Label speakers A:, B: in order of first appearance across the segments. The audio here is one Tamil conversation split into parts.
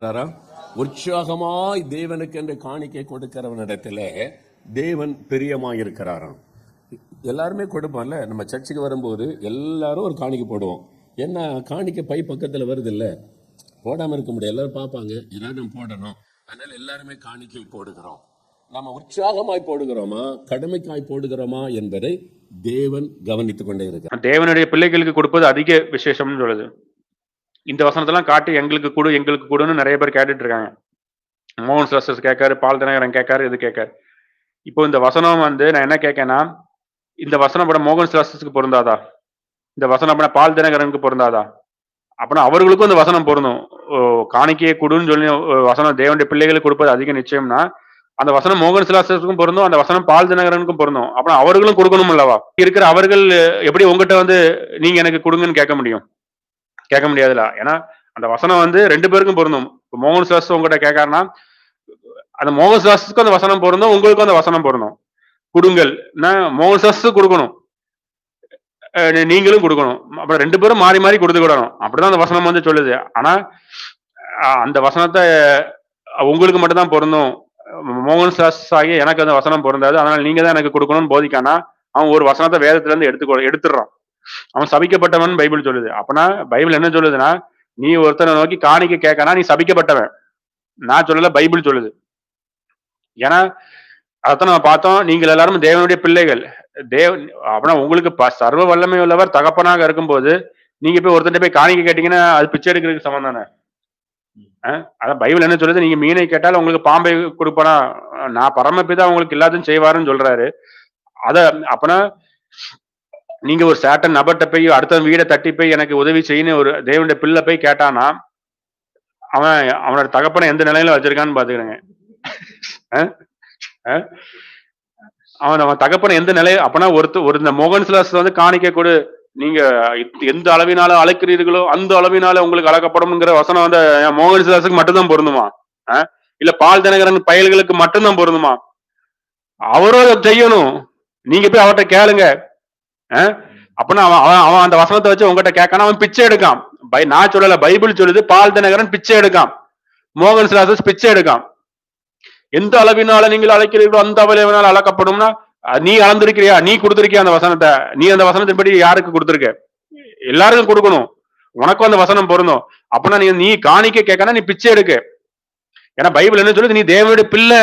A: இருக்கிறாரா? உற்சாகமாய் தேவனுக்கு என்று காணிக்கை கொடுக்கிறவனிடத்துல தேவன் பிரியமாக இருக்கிறாராம் எல்லாருமே கொடுப்பான்ல நம்ம சர்ச்சுக்கு வரும்போது எல்லாரும் ஒரு காணிக்கை போடுவோம். என்ன காணிக்கை பை பக்கத்துல வருது இல்ல போடாம இருக்க முடியாது. எல்லாரும் பார்ப்பாங்க. ஏதாவது நம்ம போடணும். அதனால எல்லாருமே காணிக்கை போடுகிறோம். நம்ம உற்சாகமாய் போடுகிறோமா? கடமைக்காய் போடுகிறோமா என்பதை தேவன் கவனித்துக் கொண்டே இருக்கிறார்.
B: தேவனுடைய பிள்ளைகளுக்கு கொடுப்பது அதிக விசேஷம்னு சொல்லுது இந்த வசனத்தெல்லாம் காட்டி எங்களுக்கு கொடு எங்களுக்கு கொடுன்னு நிறைய பேர் கேட்டுட்டு இருக்காங்க மோகன் சாஸ்டர்ஸ் கேட்காரு பால் தினகரன் கேட்காரு இது கேட்காரு. இப்போ இந்த வசனம் வந்து நான் என்ன கேட்கேன்னா இந்த வசனம் படம் மோகன் சாஸ்டர்ஸ்க்கு பொருந்தாதா? இந்த வசனம் படம் பால் தினகரனுக்கு பொருந்தாதா? அப்படின்னா அவர்களுக்கும் இந்த வசனம் பொருந்தும். ஓ, காணிக்கையை கொடுன்னு சொல்லி வசனம் தேவனுடைய பிள்ளைகளுக்கு கொடுப்பது அதிக நிச்சயம்னா அந்த வசனம் மோகன் சிலாசத்துக்கும் பொருந்தும் அந்த வசனம் பால் தினகரனுக்கும் பொருந்தும். அப்புறம் அவர்களும் கொடுக்கணும் அல்லவா? இருக்கிற அவர்கள் எப்படி உங்ககிட்ட வந்து நீங்க எனக்கு கொடுங்கன்னு கேட்க முடியும்? கேட்க முடியாதுல ஏன்னா அந்த வசனம் வந்து ரெண்டு பேருக்கும் பொருந்தும். இப்போ மோகன் சிலாஸ் உங்ககிட்ட கேட்காருன்னா அந்த மோகன் சிலாஸுக்கும் அந்த வசனம் பொருந்தும் உங்களுக்கும் அந்த வசனம் பொருந்தும். கொடுங்கள். மோகன் சிலாஸுக்கு கொடுக்கணும். நீங்களும் கொடுக்கணும். அப்புறம் ரெண்டு பேரும் மாறி மாறி கொடுத்துக்கிடணும் அப்படிதான் அந்த வசனம் வந்து சொல்லுது. ஆனா அந்த வசனத்தை உங்களுக்கு மட்டும்தான் பொருந்தும். மோகன் சாஸ் ஆகிய எனக்கு அந்த வசனம் பொருந்தாது. அதனால நீங்க தான் எனக்கு கொடுக்கணும்னு போதிக்கானா அவன் ஒரு வசனத்தை வேதத்துல இருந்து எடுத்து எடுத்துடுறான். அவன் சபிக்கப்பட்டவன் பைபிள் சொல்லுது. அப்பனா பைபிள் என்ன சொல்லுதுன்னா நீ ஒருத்தனை நோக்கி காணிக்க கேட்கனா நீ சபிக்கப்பட்டவன். நான் சொல்லல பைபிள் சொல்லுது. ஏன்னா அதான் நம்ம பார்த்தோம். நீங்கள் எல்லாரும் தேவனுடைய பிள்ளைகள். தேவ அப்படின்னா உங்களுக்கு ப- சர்வ வல்லமை உள்ளவர் தகப்பனாக இருக்கும்போது நீங்க போய் ஒருத்தன் போய் காணிக்க கேட்டீங்கன்னா அது பிச்சை எடுக்கிறதுக்கு சமம் தானே? அதான் பைபிள் என்ன சொல்லுது? நீங்க மீனை கேட்டால் உங்களுக்கு பாம்பை கொடுப்பனா நான் பரமபிதா உங்களுக்கு எல்லாத்தையும் செய்வாருன்னு சொல்றாரு. அத அப்பனா நீங்க ஒரு சேட்டன் நபர்கிட்ட போய் அடுத்த வீடை தட்டி போய் எனக்கு உதவி செய்யணும் ஒரு தேவனுடைய பிள்ளை போய் கேட்டானா அவன் அவனோட தகப்பனை எந்த நிலையில வச்சிருக்கான்னு பாத்துக்கிறேங்க. அவன் அவன் தகப்பனை எந்த நிலை அப்பனா ஒருத்த ஒரு இந்த மோகன் சிலாஸ் வந்து காணிக்க கொடு. நீங்க எந்த அளவினால அழைக்கிறீர்களோ அந்த அளவினால உங்களுக்கு அழகப்படும்ங்கிற வசனம் வந்து மோகன் சிலாஸுக்கு மட்டும்தான் பொருந்துமா? இல்ல பால் தினகரன் பயல்களுக்கு மட்டும்தான் பொருந்துமா? அவரும் அதை செய்யணும். நீங்க போய் அவர்கிட்ட கேளுங்க. அஹ்? அப்பனா அவன் அவன் அவன் அந்த வசனத்தை வச்சு உங்ககிட்ட கேட்கான? அவன் பிச்சை எடுக்கான். பை நான் சொல்லல பைபிள் சொல்லுது பால் தினகரன் பிச்சை எடுக்கான். மோகன் சிலாசஸ் பிச்சை எடுக்கான். எந்த அளவினால நீங்கள் அழைக்கிறீர்களோ அந்த அளவினால் அளக்கப்படும்னா நீ அளந்திருக்கிறியா? நீ கொடுத்திருக்கியா அந்த வசனத்தை? நீ அந்த வசனத்தின்படி யாருக்கு கொடுத்திருக்க? எல்லாருக்கும் கொடுக்கணும். உனக்கும் அந்த வசனம் பொருந்தும். அப்பனா நீ நீ காணிக்க கேட்கனா நீ பிச்சை எடுக்க. ஏன்னா பைபிள் என்ன சொல்லுது? நீ தேவனுடைய பிள்ளை.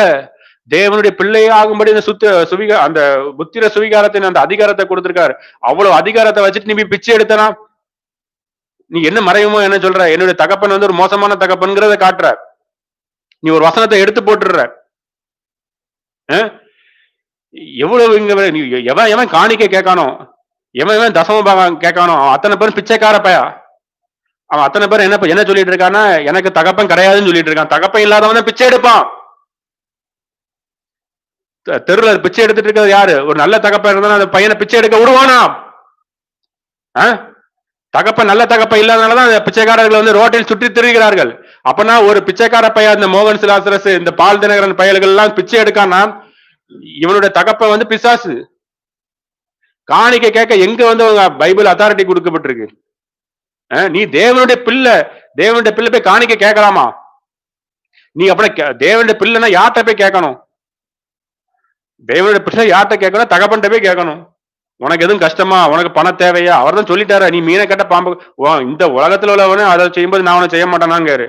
B: தேவனுடைய பிள்ளையாகும்படி இந்த சுத்த சுவிக அந்த புத்திர சுவிகாரத்தின் அந்த அதிகாரத்தை கொடுத்திருக்காரு. அவ்வளவு அதிகாரத்தை வச்சுட்டு நீ பிச்சை எடுத்தனா? நீ என்ன மறையுமோ என்ன சொல்ற? என்னுடைய தகப்பன் வந்து ஒரு மோசமான தகப்பன்கிறத காட்டுற நீ ஒரு வசனத்தை எடுத்து போட்டுடுற. எவ்வளவு இங்க நீ எவன் எவன் காணிக்க கேட்கானோ? எவன் எவன் தசம பாகம் கேட்கானோ? அத்தனை பேரும் பிச்சைக்கார பையா? அவன் அத்தனை பேர் என்ன என்ன சொல்லிட்டு இருக்கான்னா எனக்கு தகப்பன் கிடையாதுன்னு சொல்லிட்டு இருக்கான். தகப்பன் இல்லாதவன் பிச்சை எடுப்பான். தெருவில் தெருல பிச்சை எடுத்துட்டு இருக்கிறது யாரு? ஒரு நல்ல தகப்பன் இருந்தா அந்த பையனை பிச்சை எடுக்க விடுவானா? ஆ? தகப்பன் நல்ல தகப்பன் இல்லாதனாலதான் அந்த பிச்சைக்காரர்கள் வந்து ரோட்டில் சுற்றி திரிகிறார்கள். அப்பனா ஒரு பிச்சைக்கார பையன் இந்த மோகன் சிலாசரஸ் இந்த பால் தினகரன் பயல்கள் எல்லாம் பிச்சை எடுக்கானா? இவனுடைய தகப்ப வந்து பிசாசு. காணிக்கை கேட்க எங்க வந்து பைபிள் அத்தாரிட்டி கொடுக்கப்பட்டிருக்கு? ஆ? நீ தேவனுடைய பிள்ளை. தேவனுடைய பிள்ளை போய் காணிக்க கேட்கலாமா? நீ அப்படி கே- தேவனுடைய பிள்ளைன்னா யார்கிட்ட போய் கேட்கணும்? தேவனுடைய பிரச்சனை யார்கிட்ட கேட்கணும்? தகப்பன்ட்ட போய் கேட்கணும். உனக்கு எதுவும் கஷ்டமா? உனக்கு பணம் தேவையா? அவர் தான் சொல்லிட்டாரு. நீ மீனை கட்ட பாம்பு இந்த உலகத்துல உள்ளவனே அதை செய்யும்போது நான் உனக்கு செய்ய மாட்டேனாங்காரு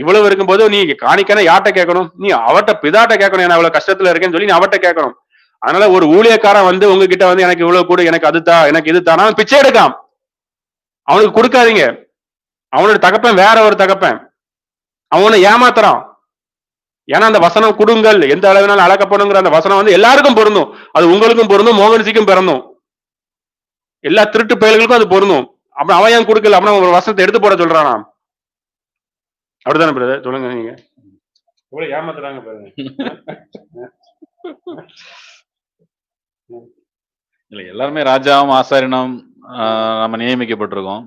B: இவ்வளவு இருக்கும்போது நீ காணிக்கான யார்கிட்ட கேட்கணும்? நீ அவட்ட பிதாட்ட கேட்கணும். ஏன்னா அவ்வளவு கஷ்டத்துல இருக்கேன்னு சொல்லி நீ அவட்ட கேட்கணும். அதனால ஒரு ஊழியக்காரன் வந்து உங்ககிட்ட வந்து எனக்கு இவ்வளவு கூட எனக்கு அதுதா எனக்கு இது தானா அவன் பிச்சை எடுக்காம். அவனுக்கு கொடுக்காதீங்க. அவனோட தகப்பன் வேற ஒரு தகப்பன். அவனை ஏமாத்துறான். ஏன்னா அந்த வசனம் கொடுங்கள். எந்த அளவினால் அழகப்படுங்கிற அந்த வசனம் வந்து எல்லாருக்கும் பொருந்தும். அது உங்களுக்கும் பொருந்தும் மோகன்சிக்கும் பிறந்தும். எல்லா திருட்டு பயல்களுக்கும் அது பொருந்தும். அப்புறம் அவன் ஏன் கொடுக்கல? அப்புறம் ஒரு வசனத்தை எடுத்து போட சொல்றானா அப்படிதானே பிரதர் சொல்லுங்க நீங்க. இவ்வளவு ஏமாத்துறாங்க பாருங்க.
C: இல்ல எல்லாருமே ராஜாவும் ஆசாரியனும் ஆஹ் நம்ம நியமிக்கப்பட்டிருக்கோம்.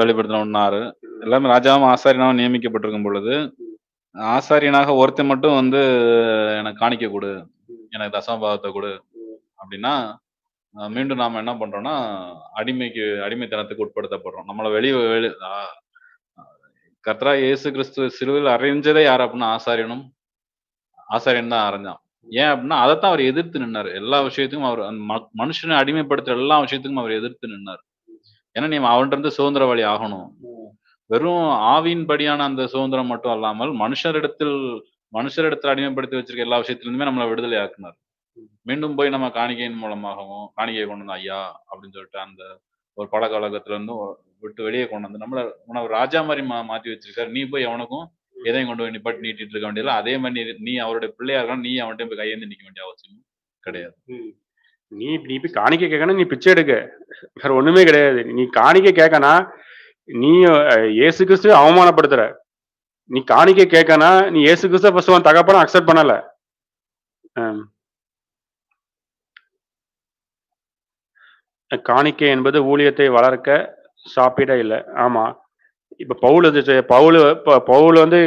C: வெளிப்படுத்தின ஒன்னாறு எல்லாமே ராஜாவும் ஆசாரியனாவும் நியமிக்கப்பட்டிருக்கும் பொழுது ஆசாரியனாக ஒருத்தன் மட்டும் வந்து எனக்கு காணிக்க கொடு. எனக்கு தசமபாவத்தை கொடு. அப்படின்னா மீண்டும் நாம என்ன பண்றோம்னா அடிமைக்கு அடிமைத்தனத்துக்கு உட்படுத்தப்படுறோம். நம்மளை வெளி வெளி கத்ரா இயேசு கிறிஸ்து சிலுவையில் அறிஞ்சதே யார் அப்படின்னா ஆசாரியனும் ஆசாரியன் தான் அரைஞ்சான் ஏன் அப்படின்னா அதைத்தான் அவர் எதிர்த்து நின்னார். எல்லா விஷயத்துக்கும் அவர் அந்த மனுஷனை அடிமைப்படுத்துற எல்லா விஷயத்துக்கும் அவர் எதிர்த்து நின்னார். ஏன்னா நீ அவன்கிட்ட இருந்து சுதந்திரவாளி ஆகணும். வெறும் ஆவியின்படியான அந்த சுதந்திரம் மட்டும் அல்லாமல் மனுஷரிடத்தில் மனுஷரிடத்தில் அடிமைப்படுத்தி வச்சிருக்க எல்லா விஷயத்திலிருந்துமே நம்மளை விடுதலை ஆக்குனார் மீண்டும் போய் நம்ம காணிக்கையின் மூலமாகவும் காணிக்கையை கொண்டு வந்து ஐயா அப்படின்னு சொல்லிட்டு அந்த ஒரு பழக்கவழக்கத்துல இருந்து விட்டு வெளியே கொண்டு வந்து நம்மள உனக்கு ராஜா மாதிரி மா மாத்தி வச்சிருக்காரு. நீ போய் அவனுக்கும் எதையும் கொண்டு போய் நிப்பாட்டி நீட்டிட்டு இருக்க வேண்டியதில்ல. அதே மாதிரி நீ- அவருடைய பிள்ளையா இருக்கணும் நீ அவன்கிட்ட போய் கையேந்து நிக்க வேண்டிய அவசியம் கிடையாது.
B: நீ நீ போய் காணிக்கை கேட்கணும் நீ பிச்சை எடுக்க. வேற ஒண்ணுமே கிடையாது. நீ காணிக்கை கேட்கனா நீ இயேசு கிறிஸ்து அவமானப்படுத்துற. நீ காணிக்க கேட்கனா நீ இயேசு கிறிஸ்து ஃபர்ஸ்ட் உன் தகப்பன அக்செப்ட் பண்ணல. காணிக்கை என்பது ஊழியத்தை வளர்க்க சாப்பிட இல்லை. ஆமா. இப்ப பவுல் இது பவுல் பவுல் வந்து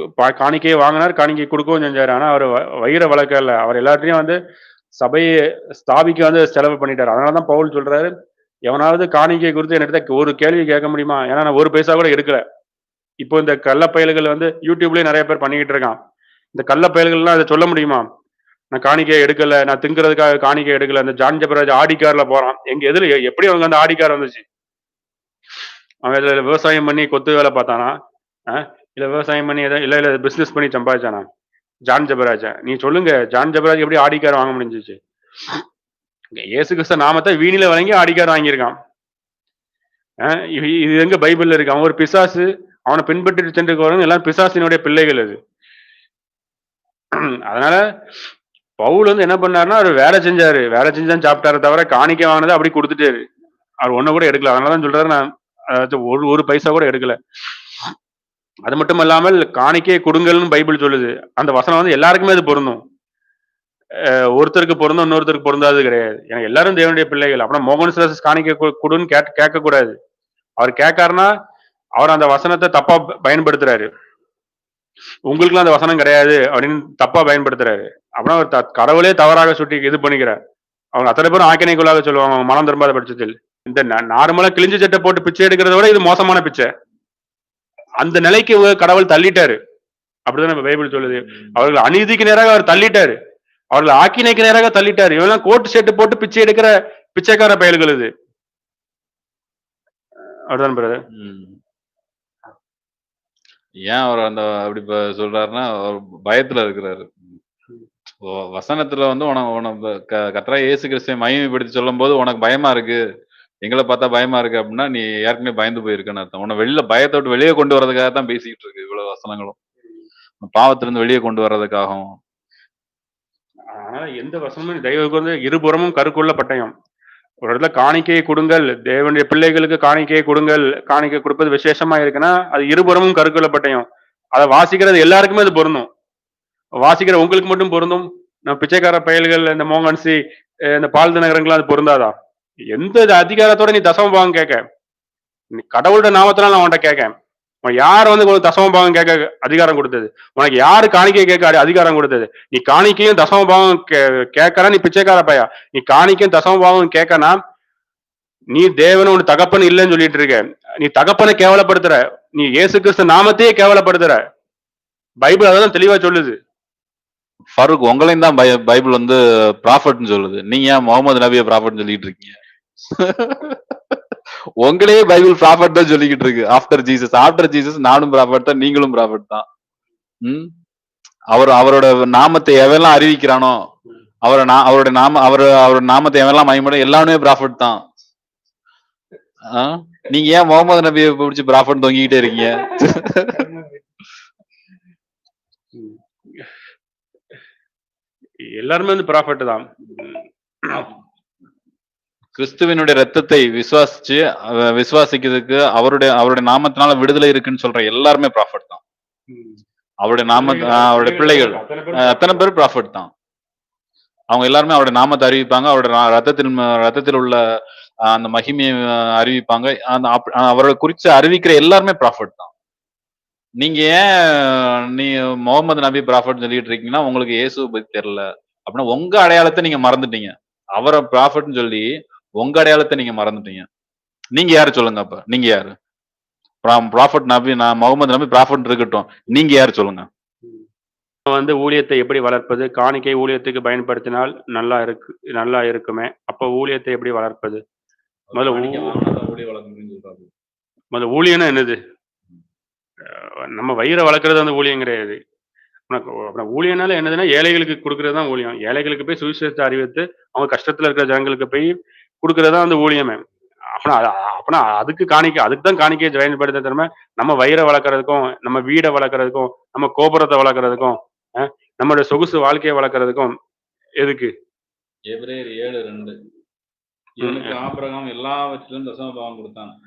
B: பா- காணிக்கையை வாங்கினார் காணிக்கை கொடுக்கவும் செஞ்சார். ஆனா அவர் வயிற வயிறை வளர்க்கல அவர் எல்லாத்தையும் வந்து சபையை ஸ்தாபிக்க வந்து செலவு பண்ணிட்டாரு. அதனாலதான் பவுல் சொல்றாரு எவனாவது காணிக்கை குறித்து என்கிட்ட ஒரு கேள்வி கேட்க முடியுமா? ஏன்னா நான் ஒரு பைசா கூட எடுக்கல. இப்போ இந்த கள்ள பயல்கள் வந்து யூடியூப்லயே நிறைய பேர் பண்ணிக்கிட்டு இருக்கான். இந்த கள்ள பயல்கள்லாம் அதை சொல்ல முடியுமா? நான் காணிக்கை எடுக்கல நான் திங்கிறதுக்காக காணிக்கை எடுக்கல. இந்த ஜான் ஜபராஜ் ஆடி கார்ல போறான். எங்க எதுல எப்படி அவங்க அந்த ஆடி கார் வந்துச்சு? அவன் இதுல விவசாயம் பண்ணி கொத்து வேலை பார்த்தானா? அஹ்? இல்ல விவசாயம் பண்ணி எதாவது இல்ல இல்ல பிசினஸ் பண்ணி சம்பாதிச்சானா? ஜான் ஜபராஜா. நீ சொல்லுங்க ஜான் ஜபராஜ் எப்படி ஆடி கார் வாங்க முடிஞ்சிச்சு? இயேசு கிறிஸ்த நாமத்தை வீணில வழங்கி ஆடிக்கார் வாங்கியிருக்கான். இது இது எங்க பைபிள்ல இருக்கு. அவன் ஒரு பிசாசு அவனை பின்பற்றிட்டு சென்று போறவங்க எல்லாம் பிசாசினுடைய பிள்ளைகள் அது. அதனால பவுல் வந்து என்ன பண்ணாருன்னா அவர் வேலை செஞ்சாரு. வேலை செஞ்சான்னு சாப்பிட்டாரு தவிர காணிக்கை வாங்கினதை அப்படி கொடுத்துட்டாரு. அவர் ஒண்ணு கூட எடுக்கல. அதனாலதான் சொல்றாரு நான் அதாவது ஒரு ஒரு பைசா கூட எடுக்கல. அது மட்டும் இல்லாமல் காணிக்கே கொடுங்கள்னு பைபிள் சொல்லுது. அந்த வசனம் வந்து எல்லாருக்குமே அது பொருந்தும். ஒருத்தருக்கு பொருந்தும் இன்னொருத்தருக்கு பொருந்தாது கிடையாது. ஏன்னா எல்லாரும் தேவனுடைய பிள்ளைகள். அப்படின்னா மோகன் சிலசஸ் காணிக்க கொடுன்னு கேட்க கேட்கக்கூடாது. அவர் கேட்காருன்னா அவர் அந்த வசனத்தை தப்பா பயன்படுத்துறாரு. உங்களுக்குலாம் அந்த வசனம் கிடையாது அப்படின்னு தப்பா பயன்படுத்துறாரு. அப்படின்னா அவர் த- கடவுளே தவறாக சுட்டி இது பண்ணிக்கிறார். அவங்க அத்தனை பேரும் ஆக்கினைக்குள்ளாக சொல்லுவாங்க அவங்க மனம் திரும்பாத பட்சத்தில். இந்த நார்மலா கிழிஞ்சு சட்டை போட்டு பிச்சை எடுக்கிறத விட இது மோசமான பிச்சை. அந்த நிலைக்கு கடவுள் தள்ளிட்டாரு. அப்படிதான் நம்ம பைபிள் சொல்லுது. அவர்கள் அநீதிக்கு நேராக அவர் தள்ளிட்டாரு. அவர்களை ஆக்கினைக்கு நேராக தள்ளிட்டாரு. இவெல்லாம் கோட் செட்டு போட்டு பிச்சை எடுக்கிற பிச்சைக்கார பயல்கள் இது. அப்படிதான் பிரதர்
C: ஏன் அவர் அந்த அப்படி இப்ப சொல்றாருன்னா அவர் பயத்துல இருக்கிறாரு. வசனத்துல வந்து உனக்கு உனக்கு க- கர்த்தரா இயேசு கிறிஸ்துவை மகிமைப்படுத்தி சொல்லும் போது உனக்கு பயமா இருக்கு. எங்களை பார்த்தா பயமா இருக்கு அப்படின்னா நீ ஏற்கனவே பயந்து போயிருக்கன்னு அர்த்தம். உன்னை வெளியில பயத்தை விட்டு வெளியே கொண்டு வர்றதுக்காக தான் பேசிக்கிட்டு இருக்கு இவ்வளவு வசனங்களும். பாவத்திலிருந்து வெளியே கொண்டு வர்றதுக்காகவும்.
B: அதனால எந்த வசனமும் தெய்வத்துக்கு வந்து இருபுறமும் கருக்குள்ள பட்டயம். ஒரு இடத்துல காணிக்கையை கொடுங்கள் தேவனுடைய பிள்ளைகளுக்கு காணிக்கையை கொடுங்கள் காணிக்கை கொடுப்பது விசேஷமா இருக்குன்னா அது இருபுறமும் கருக்குள்ள பட்டயம். அதை வாசிக்கிறது எல்லாருக்குமே அது பொருந்தும். வாசிக்கிற உங்களுக்கு மட்டும் பொருந்தும். நம்ம பிச்சைக்கார பயல்கள் இந்த மோகன்சி இந்த பால் தினகரங்களாம் அது பொருந்தாதா? எந்த இது அதிகாரத்தோட நீ தசம பாவம் கேட்க? நீ கடவுளோட நாமத்தினால நான் அவன்கிட்ட கேட்க யார் வந்து உனக்கு தசம பாகம் கேட்க அதிகாரம் கொடுத்தது. உனக்கு யாரு காணிக்கையும் கேட்க அதிகாரம் கொடுத்தது? நீ காணிக்கையும் தசம பாகம் கே- கேட்கறா நீ பிச்சைக்கார பையா. நீ காணிக்கையும் தசம பாகம் கேட்கனா நீ தேவன் உன் தகப்பன் இல்லைன்னு சொல்லிட்டு இருக்க. நீ தகப்பனை கேவலப்படுத்துற. நீ இயேசு கிறிஸ்து நாமத்தையே கேவலப்படுத்துற. பைபிள் அதான் தெளிவா சொல்லுது.
C: ஃபருக் உங்களையும் தான் பை- பைபிள் வந்து ப்ராஃபட்னு சொல்லுது. நீங்க ஏன் முகமது நபியை ப்ராஃபட்னு சொல்லிட்டு இருக்கீங்க? உங்களையே பைபிள் ப்ராஃபட் தான் சொல்லிக்கிட்டு இருக்கு. ஆஃப்டர் ஜீசஸ் ஆஃப்டர் ஜீசஸ் நானும் ப்ராஃபட் தான் நீங்களும் ப்ராஃபட் தான். ம்? அவர் அவரோட நாமத்தை எவெல்லாம் அறிவிக்கிறானோ அவரை நா- அவருடைய நாம அவர் அவரோட நாமத்தை எவெல்லாம் மயமட எல்லாமே ப்ராஃபட் தான். ஆ? நீங்க ஏன் முகமது நபியை பிடிச்சி ப்ராஃபட் தொங்கிக்கிட்டே இருக்கீங்க?
B: எல்லாருமே வந்து ப்ராஃபிட் தான்.
C: கிறிஸ்துவினுடைய ரத்தத்தை விசுவாசிச்சு விசுவாசிக்கிறதுக்கு அவருடைய அவருடைய நாமத்தினால விடுதலை இருக்குன்னு சொல்ற எல்லாருமே ப்ராஃபட் தான். அவருடைய நாம அவருடைய பிள்ளைகள் அத்தனை பேர் ப்ராஃபட் தான். அவங்க எல்லாருமே அவருடைய நாமத்தை அறிவிப்பாங்க அவருடைய ரத்தத்தில் ரத்தத்தில் உள்ள அந்த மகிமையை அறிவிப்பாங்க. அந்த அப்- ஆஹ் அவரை குறிச்சு அறிவிக்கிற எல்லாருமே ப்ராஃபட் தான். நீங்க ஏன் நீ முகமது நபி ப்ராஃபட் சொல்லிட்டு இருக்கீங்கன்னா உங்களுக்கு இயேசு பத்தி தெரியல. அப்படின்னா உங்க அடையாளத்தை நீங்க மறந்துட்டீங்க. அவரை ப்ராஃபட்னு சொல்லி உங்க அடையாளத்தை நீங்க மறந்துட்டீங்க. நீங்க யாரு சொல்லுங்க அப்ப? நீங்க யாரு? ப்ராஃபட் நபி நான் முகமது நபி ப்ராஃபட் இருக்கட்டும். நீங்க யார் சொல்லுங்க?
B: வந்து ஊழியத்தை எப்படி வளர்ப்பது? காணிக்கை ஊழியத்துக்கு பயன்படுத்தினால் நல்லா இருக்கு நல்லா இருக்குமே. அப்ப ஊழியத்தை எப்படி வளர்ப்பது? முதல்ல முதல்ல ஊழியம்னா என்னது? நம்ம வயிறை வளர்க்கறது அந்த ஊழியம் கிடையாது. அப்புறம் ஊழியனால என்னதுன்னா ஏழைகளுக்கு கொடுக்கறது தான் ஊழியம். ஏழைகளுக்கு போய் சுவிசேஷத்தை அறிவித்து அவங்க கஷ்டத்துல இருக்கிற ஜனங்களுக்கு போய் கொடுக்கறது அந்த ஊழியமே. அப்படின்னா அது- அப்படின்னா அதுக்கு காணிக்கை அதுக்கு தான் காணிக்கையை பயன்படுத்த திறமை நம்ம வயிறை வளர்க்கறதுக்கும் நம்ம வீடை வளர்க்கறதுக்கும் நம்ம கோபுரத்தை வளர்க்கறதுக்கும் அஹ் நம்மளுடைய சொகுசு வாழ்க்கையை வளர்க்கறதுக்கும் எதுக்கு?
C: எபிரேயர் ஏழு ரெண்டு. இவனுக்கு ஆபிரகாம் எல்லாவற்றிலும் தசம பாகம் கொடுத்தான்.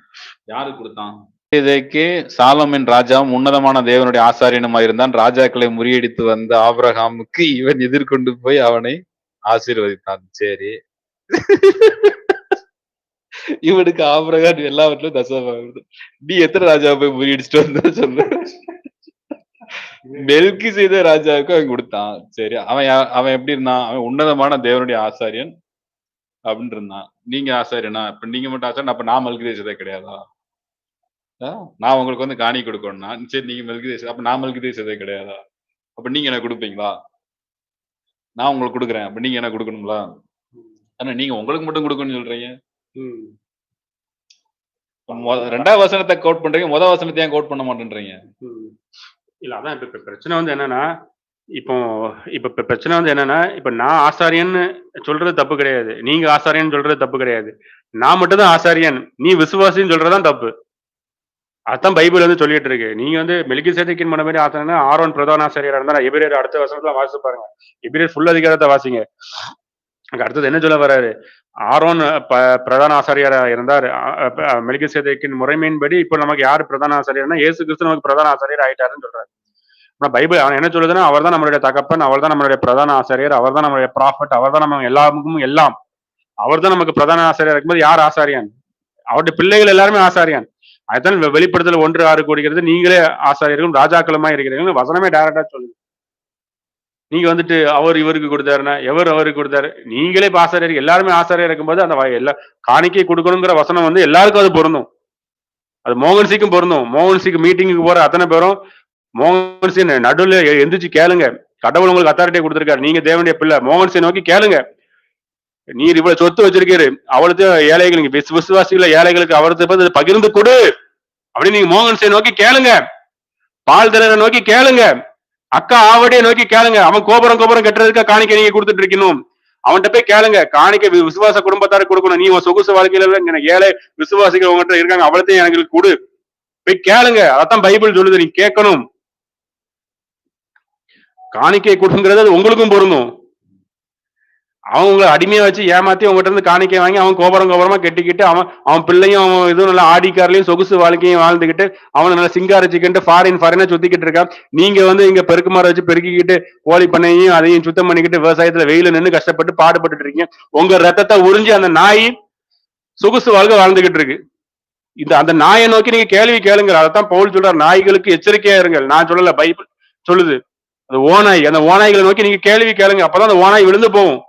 C: யாருக்கு கொடுத்தான்? இதற்கு சாலமின் ராஜாவும் உன்னதமான தேவனுடைய ஆசாரியனுமா இருந்தான். ராஜாக்களை முறியடித்து வந்த ஆபிரகாமுக்கு இவன் எதிர்கொண்டு போய் அவனை ஆசீர்வதித்தான். சரி. இவனுக்கு ஆபரகான் எல்லாவற்றிலும் தசாபாகிறது நீ எத்தனை ராஜாவை போய் முறியடிச்சுட்டு வந்த சொல்லு. மெல்கி செய்த ராஜாவுக்கு அவன் கொடுத்தான். சரி அவன் அவன் எப்படி இருந்தான்? அவன் உன்னதமான தேவனுடைய ஆசாரியன் அப்படின்னு இருந்தான் நீங்க ஆசாரியனா? இப்ப நீங்க மட்டும் ஆசாரியன்? அப்ப நான் மல்கி தேசதே கிடையாதா? ஆ? நான் உங்களுக்கு வந்து காணி கொடுக்கணும்னா சரி நீங்க மல்கி தேசம் அப்ப நான் மல்கி தேசதே கிடையாதா? அப்ப நீங்க என்ன கொடுப்பீங்களா? நான் உங்களுக்கு கொடுக்குறேன். அப்ப நீங்க என்ன கொடுக்கணுங்களா ஆனா நீங்க உங்களுக்கு மட்டும் கொடுக்கணும்னு சொல்றீங்க? ரெண்டாவது வசனத்தை கோட் பண்றீங்க முத வசனத்தை ஏன் கோட் பண்ண மாட்டேன்றீங்க?
B: இல்ல அதான் இப்ப பிரச்சனை வந்து என்னன்னா இப்போ இப்ப பிரச்சனை வந்து என்னன்னா இப்ப நான் ஆசாரியன்னு சொல்றது தப்பு கிடையாது. நீங்க ஆசாரியன்னு சொல்றது தப்பு கிடையாது. நான் மட்டும் தான் ஆசாரியன். நீ விசுவாசின்னு சொல்றதுதான் தப்பு. அதான் பைபிள் வந்து சொல்லிட்டு இருக்கு. நீங்க வந்து மெலிகி சேதைக்கின் மன மாதிரி ஆசாரியனா ஆரோன் பிரதான ஆசாரியரா இருந்தா எபிரேயர் அடுத்த வசனத்துல வாசிச்சு பாருங்க. எபிரேயர் ஃபுல் அதிகாரத்தை வாசிங்க. அங்க அடுத்தது என்ன சொல்ல வர்றாரு? ஆரோன் ப- பிரதான ஆசாரியரா இருந்தார். மெலிகி சேதைக்கின் முறைமையின்படி இப்போ நமக்கு யார் பிரதான ஆசாரியர்னா இயேசு கிறிஸ்து நமக்கு பிரதான ஆசாரியர் ஆயிட்டாருன்னு சொல்றாரு. ஆனா பைபிள் அவன் என்ன சொல்லுதுன்னா அவர் தான் நம்மளுடைய தகப்பன் அவர் தான் நம்மளுடைய பிரதான ஆசாரியர் அவர் தான் நம்மளுடைய ப்ராஃபட் அவர் தான் நம்ம எல்லாருக்கும் எல்லாம். அவர் தான் நமக்கு பிரதான ஆசாரியர் இருக்கும்போது யார் ஆசாரியன்? அவருடைய பிள்ளைகள் எல்லாருமே ஆசாரியன். அதுதான் வெளிப்படுத்தல் ஒன்று ஆறு கூடுகிறது நீங்களே ஆசாரியர்களும் ராஜாக்களுமா இருக்கிறீர்கள் வசனமே டைரக்டா சொல்லுது. நீங்க வந்துட்டு அவர் இவருக்கு கொடுத்தாருன்னா எவர் அவருக்கு கொடுத்தாரு? நீங்களே இப்ப ஆசாரியர் எல்லாருமே ஆசாரியர் இருக்கும்போது அந்த எல்லா காணிக்கை கொடுக்கணுங்கிற வசனம் வந்து எல்லாருக்கும் அது பொருந்தும். அது மோகன்சிக்கும் பொருந்தும். மோகன்சிக்கு மீட்டிங்குக்கு போற அத்தனை பேரும் மோகன்சி நடுவில் எந்திரிச்சு கேளுங்க. கடவுள் உங்களுக்கு அத்தாரிட்டியை கொடுத்துருக்காரு. நீங்க தேவனுடைய பிள்ளை. மோகன்சி நோக்கி கேளுங்க. நீர் இவ்வளவு சொத்து வச்சிருக்கீரு. அவளுக்கு ஏழைகளுக்கு விசு- விசுவாசிகள ஏழைகளுக்கு அவருக்கு பகிர்ந்து கொடு. அப்படின்னு நீங்க மோகன்சியை நோக்கி கேளுங்க. பால் திறனை நோக்கி கேளுங்க. அக்கா ஆவடியை நோக்கி கேளுங்க. அவன் கோபுரம் கோபுரம் கட்டுறதுக்கு காணிக்கை நீங்க கொடுத்துட்டு இருக்கணும். அவன்கிட்ட போய் கேளுங்க. காணிக்கை விசுவாச குடும்பத்தாருக்கு கொடுக்கணும். நீ உன் சொகுசு வாழ்க்கையில ஏழை விசுவாசிகள் உங்ககிட்ட இருக்காங்க. அவளத்தையும் எனக்கு கொடு. போய் கேளுங்க. அதான் பைபிள் சொல்லுது. நீ கேட்கணும். காணிக்கை கொடுங்கிறது அது உங்களுக்கும் பொருந்தும். அவன் உங்களை அடிமையா வச்சு ஏமாத்தி உங்ககிட்ட இருந்து காணிக்கை வாங்கி அவன் கோபுரம் கோபுரமா கெட்டிக்கிட்டு அவன் அவன் பிள்ளையும் அவன் இதுவும் நல்லா ஆடிக்கார்லயும் சொகுசு வாழ்க்கையும் வாழ்ந்துகிட்டு அவனை நல்லா சிங்காரிச்சுக்கிட்டு ஃபாரின் ஃபாரினா சுத்திக்கிட்டு இருக்கான். நீங்க வந்து இங்க பெருக்குமாரை வச்சு பெருக்கிக்கிட்டு கோழி பண்ணையும் அதையும் சுத்தம் பண்ணிக்கிட்டு விவசாயத்துல வெயில நின்று கஷ்டப்பட்டு பாடுபட்டு இருக்கீங்க. உங்க ரத்தத்தை உறிஞ்சி அந்த நாய் சொகுசு வாழ்க்கை வாழ்ந்துகிட்டு இருக்கு. இந்த அந்த நாயை நோக்கி நீங்க கேள்வி கேளுங்க அதைத்தான் பவுல் சொல்றாரு. நாய்களுக்கு எச்சரிக்கையா இருங்கள். நான் சொல்லல பைபிள் சொல்லுது. அந்த ஓநாய். அந்த ஓநாய்களை நோக்கி நீங்க கேள்வி கேளுங்க. அப்பதான் அந்த ஓநாய் விழுந்து போகும்.